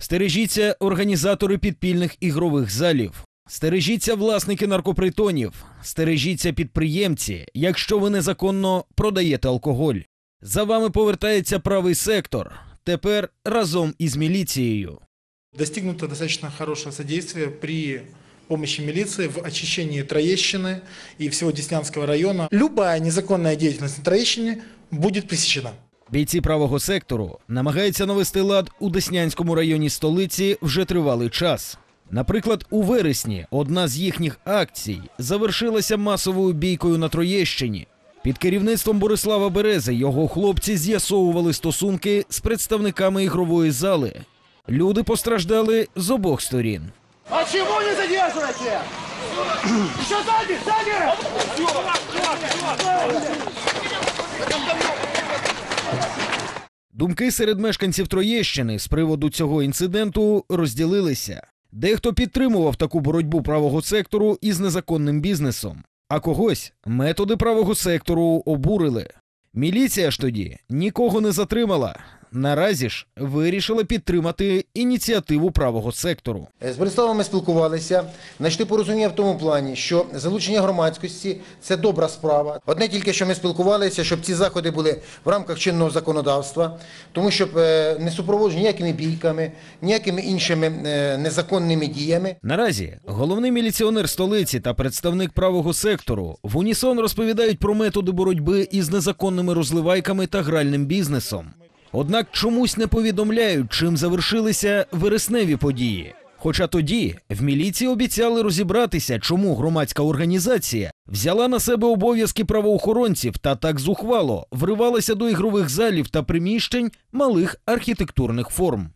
Стережіться організатори підпільних ігрових залів. Стережіться власники наркопритонів, стережіться підприємці, якщо ви незаконно продаєте алкоголь. За вами повертається правий сектор. Тепер разом із міліцією. Достигнуто достаточно хорошего содействия при помощи милиции в очищении Троещины и всего Деснянского района. Любая незаконная деятельность на Троещине будет пресечена. Бійці правого сектору намагаються навести лад у Деснянському районі столиці вже тривалий час. Наприклад, у вересні одна з їхніх акцій завершилася масовою бійкою на Троєщині. Під керівництвом Борислава Берези його хлопці з'ясовували стосунки з представниками ігрової зали. Люди постраждали з обох сторін. Почему не задерживаете? Еще сзади, сзади! Думки серед мешканців Троєщини з приводу цього інциденту розділилися. Дехто підтримував таку боротьбу правого сектору із незаконним бізнесом, а когось методи правого сектору обурили. Міліція ж тоді нікого не затримала. Наразі ж вирішила підтримати ініціативу правого сектору. З Бориславом ми спілкувалися, знайшли порозуміння в тому плані, що залучення громадськості це добра справа. Одне тільки, що ми спілкувалися, щоб ці заходи були в рамках чинного законодавства, тому щоб е, не супроводжені ніякими бійками, ніякими іншими е, незаконними діями. Наразі головний міліціонер столиці та представник правого сектору в унісон розповідають про методи боротьби із незаконними розливайками та гральним бізнесом. Однак чомусь не повідомляють, чим завершилися вересневі події. Хоча тоді в міліції обіцяли розібратися, чому громадська організація взяла на себе обов'язки правоохоронців та так зухвало вривалася до ігрових залів та приміщень малих архітектурних форм.